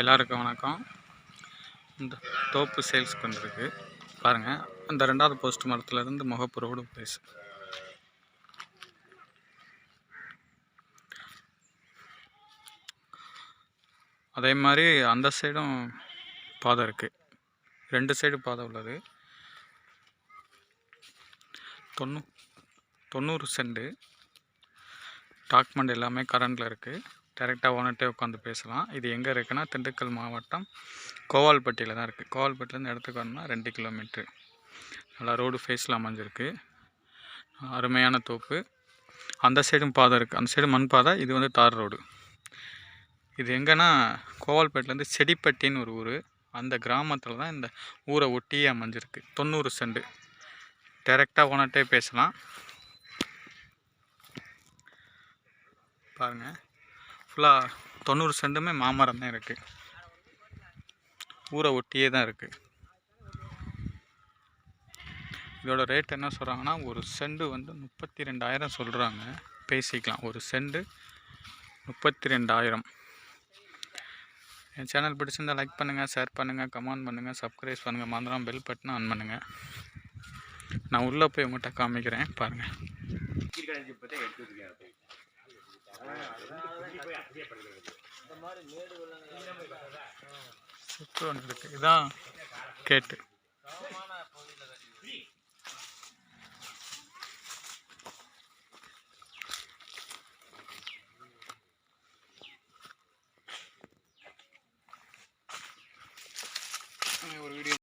எல்லாருக்கும் வணக்கம். இந்த தோப்பு சேல்ஸ் பண்ணுறதுக்கு பாருங்கள் அந்த ரெண்டாவது போஸ்ட் மரத்துலேருந்து முகப்புரோடு பேசு. அதே மாதிரி அந்த சைடும் பாதை இருக்குது ரெண்டு சைடு பாதை உள்ளது. தொண்ணூ தொண்ணூறு சென்டு டாக்குமெண்ட் எல்லாமே கரண்டில் இருக்குது டைரெக்டாக ஓனர்கிட்டே உட்காந்து பேசலாம். இது எங்கே இருக்குன்னா திண்டுக்கல் மாவட்டம் கோவால்பட்டியில் தான் இருக்குது கோவால்பட்டிலேருந்து இடத்துக்கு வரணும்னா ரெண்டு கிலோமீட்ரு நல்லா ரோடு ஃபேஸில் அமைஞ்சிருக்கு. அருமையான தோப்பு. அந்த சைடும் பாதை இருக்குது அந்த சைடு மண் பாதை இது வந்து தார் ரோடு இது எங்கன்னா கோவால்பேட்டிலேருந்து செடிப்பட்டின்னு ஒரு ஊர். அந்த கிராமத்தில் தான் இந்த ஊரை ஒட்டியே அமைஞ்சிருக்கு. தொண்ணூறு செண்டு. டைரெக்டாக ஓனர்கிட்டே பேசலாம். பாருங்கள் ஃபுல்லாக தொண்ணூறு சென்ட்டுமே மாமரம் தான் இருக்குது ஊரை ஒட்டியே தான் இருக்குது இதோட ரேட் என்ன சொல்கிறாங்கன்னா ஒரு செண்டு வந்து முப்பத்தி ரெண்டாயிரம் சொல்கிறாங்க பேசிக்கலாம். ஒரு செண்டு முப்பத்தி ரெண்டாயிரம் என் சேனல் பிடிச்சிருந்தா லைக் பண்ணுங்கள் ஷேர் பண்ணுங்கள் கமெண்ட் பண்ணுங்கள் சப்ஸ்கிரைப் பண்ணுங்கள் மறந்துடாம பெல் பட்டனை ஆன் பண்ணுங்கள் நான் உள்ளே போய் உங்கள்கிட்ட காமிக்கிறேன். பாருங்கள் போய் கேட்டு. ஒரு வீடியோ